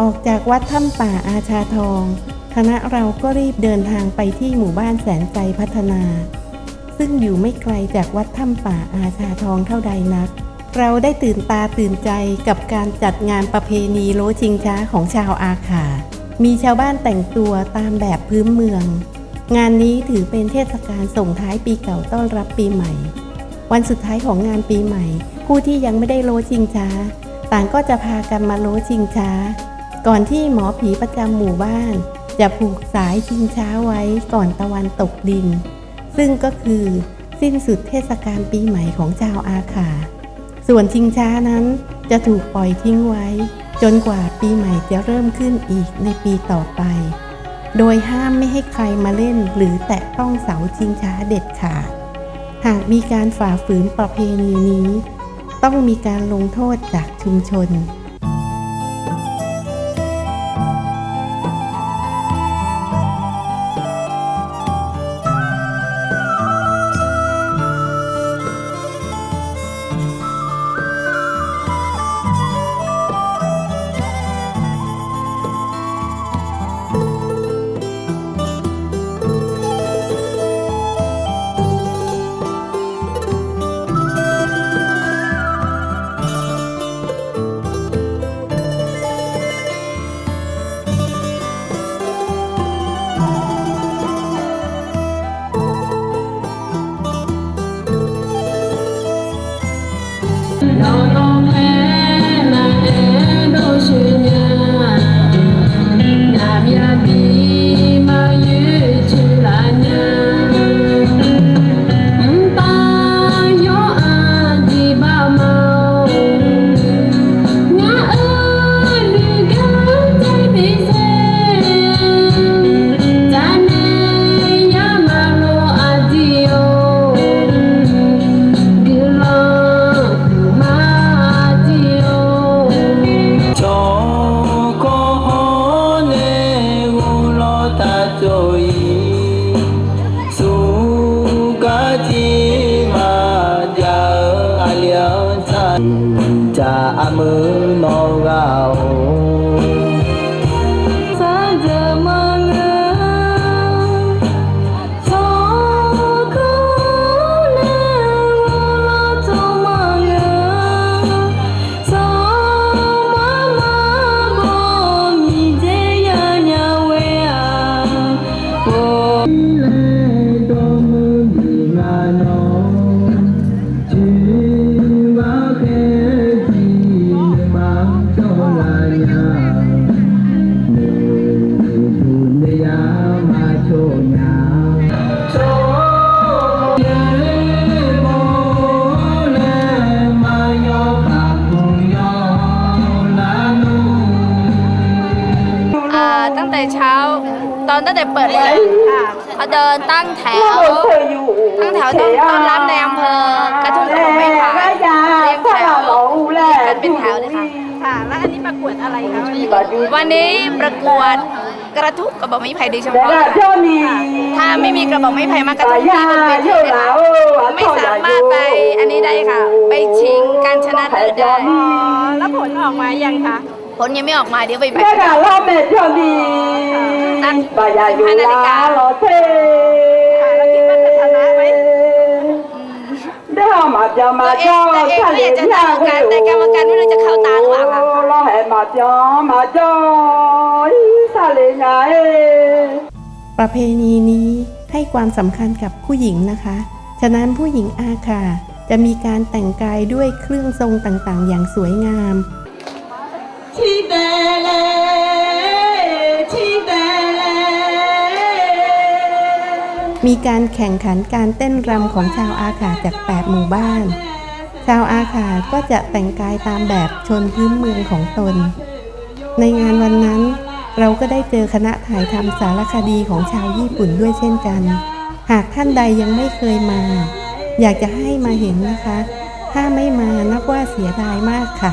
ออกจากวัดถ้ำป่าอาชาทอง คณะเราก็รีบเดินทางไปที่หมู่บ้านแสนใจพัฒนา ซึ่งอยู่ไม่ไกลจากวัดถ้ำป่าอาชาทองเท่าใดนัก เราได้ตื่นตาตื่นใจกับการจัดงานประเพณีโลชิงช้าของชาวอาขา มีชาวบ้านแต่งตัวตามแบบพื้นเมือง งานนี้ถือเป็นเทศกาลส่งท้ายปีเก่าต้อนรับปีใหม่ วันสุดท้ายของงานปีใหม่ ผู้ที่ยังไม่ได้โลชิงช้า ต่างก็จะพากันมาโลชิงช้า ก่อนที่หมอผีประจำหมู่บ้าน จะผูกสายชิงช้าไว้ก่อนตะวันตกดิน ซึ่งก็คือสิ้นสุดเทศกาลปีใหม่ของชาวอาขาส่วนชิงช้านั้นจะถูกปล่อยทิ้งไว้ จนกว่าปีใหม่จะเริ่มขึ้นอีกในปีต่อไป โดยห้ามไม่ให้ใครมาเล่นหรือแตะต้องเสาชิงช้าเด็ดขาด หากมีการฝ่าฝืนประเพณีนี้ ต้องมีการลงโทษจากชุมชน amư no gao นตั้งแต่เปิดเลยเขาเดินตั้งแถว ตั้งแถวต้องต้นรับในอำเภอกระทุ่มะบอกไปค่ะเรียงแถวกันเป็นแถวเลยค่ะค่ะ แล้วอันนี้ประกวดอะไรคะวันนี้ประกวดกระทุ่กกระบอกไม้ไผ่โดยเฉพาะถ้าไม่มีกระบอกไม้ไผ่มากระทุกที่บนเวทีเลยค่ะไม่สามารถไปอันนี้ได้ค่ะ ไปชิงการชนะเลิศได้แล้วผลออกมายังคะผลยังไม่ออกมาเดี๋ยวไปไปค่ะรอบเมจยวนี นบายายุลาโลเท่จะเดี๋มาเดี๋มาเจ้าฉันเลี้ยงยากอยู่กรรมการไม่รู้จะเข้าตาหรือเปล่าคะเราให้มาเจ้ามาเจ้าสาเลยไงประเพณีนี้ให้ความสำคัญกับผู้หญิงนะคะ ฉะนั้นผู้หญิงอาคาจะมีการแต่งกายด้วยเครื่องทรงต่างๆ อย่างสวยงามที่เบล มีการแข่งขันการเต้นรำของชาวอาขาจาก 8 หมู่บ้าน ชาวอาขาก็จะแต่งกายตามแบบชนพื้นเมืองของตน ในงานวันนั้น เราก็ได้เจอคณะถ่ายทำสารคดีของชาวญี่ปุ่นด้วยเช่นกัน หากท่านใดยังไม่เคยมา อยากจะให้มาเห็นนะคะ ถ้าไม่มานับว่าเสียดายมากค่ะ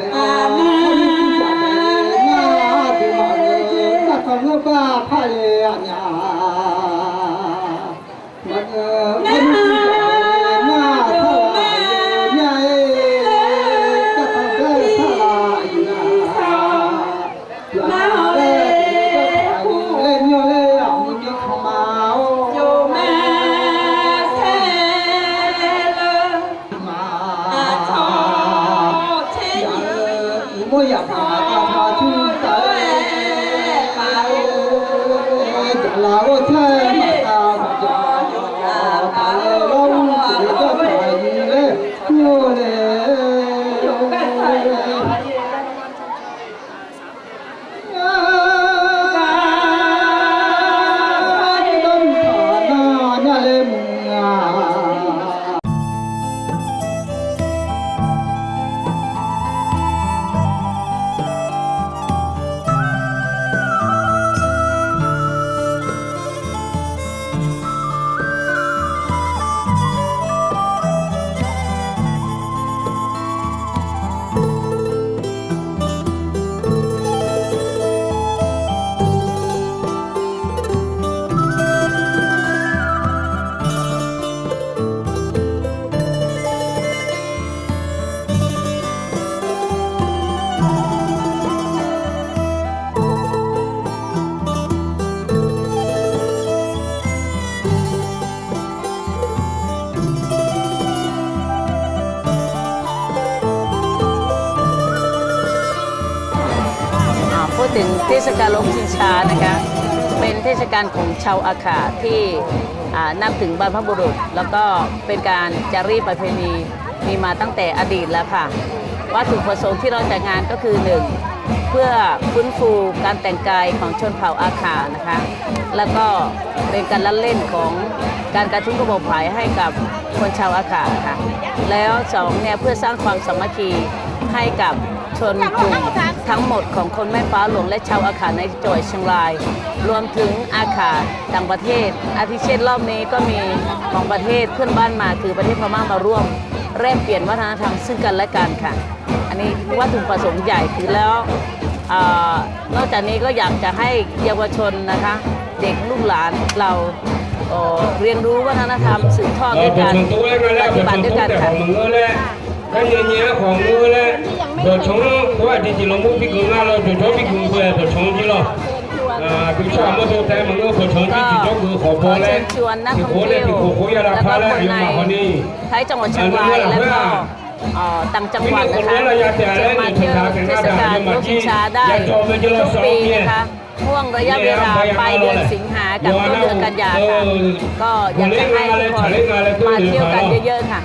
ง Lagu. ถึงเทศกาลลงชิงช้านะคะ เป็นเทศกาลของชาวอาขาที่นับถึงบรรพบุรุษ แล้วก็เป็นการจารีตประเพณีมีมาตั้งแต่อดีตแล้วค่ะ วัตถุประสงค์ที่เราจัดงานก็คือหนึ่งเพื่อฟื้นฟูการแต่งกายของชนเผ่าอาขานะคะ แล้วก็เป็นการละเล่นของการกระทุ้งกระบอกผายให้กับคนชาวอาขาค่ะ แล้วสองเนี่ยเพื่อสร้างความสามัคคีให้กับ ชนกลุ่มทั้งหมดของคนแม่ฟ้าหลวงและชาวอาขาในจังหวัดเชียงราย รวมถึงอาขาต่างประเทศ อาทิเช่นรอบนี้ก็มีของประเทศเพื่อนบ้านมาคือประเทศพม่ามาร่วมแลกเปลี่ยนวัฒนธรรมซึ่งกันและกันค่ะ อันนี้วัตถุประสงค์ใหญ่คือแล้วเออนอกจากนี้ก็อยากจะให้เยาวชนนะคะ เด็กลูกหลานเราเอ่อเรียนรู้วัฒนธรรมสืบทอดเอด้อวยเปิกัดนชงตัวแล้วปแล้วฏิเปิดบัติชงด้วยตัวกันแต่ค่ะ ของมือแล้วก็เงี้ยของมือแล้วเปิดชงตัวที่จีลงมุกพี่กึ่งแล้วเปิดชงพี่กึ่งเปิดเปิดชงจี了อ่าพี่ชอบมาตัวแต่มันก็เปิดชงที่จีจงคือขอพขออแล้เชิวญชวนนังโคเลยเที่ยวที่โคโคยาลาแล้วพาก็แล้วอยู่ในมาคนนี้ท้ายจังหวัดเชียงรายแล้วก็ต่างจังหวัดนะคะจะมาเที่ยวเทศกาลลูกชิงช้าได้ทุกปีนะคะห่วงระยะเวลาปลายเดือนสิงหากับต้นเดือนกันยาค่ะก็อยากจะให้ทุกคนมาเที่ยวกันเยอะๆค่ะ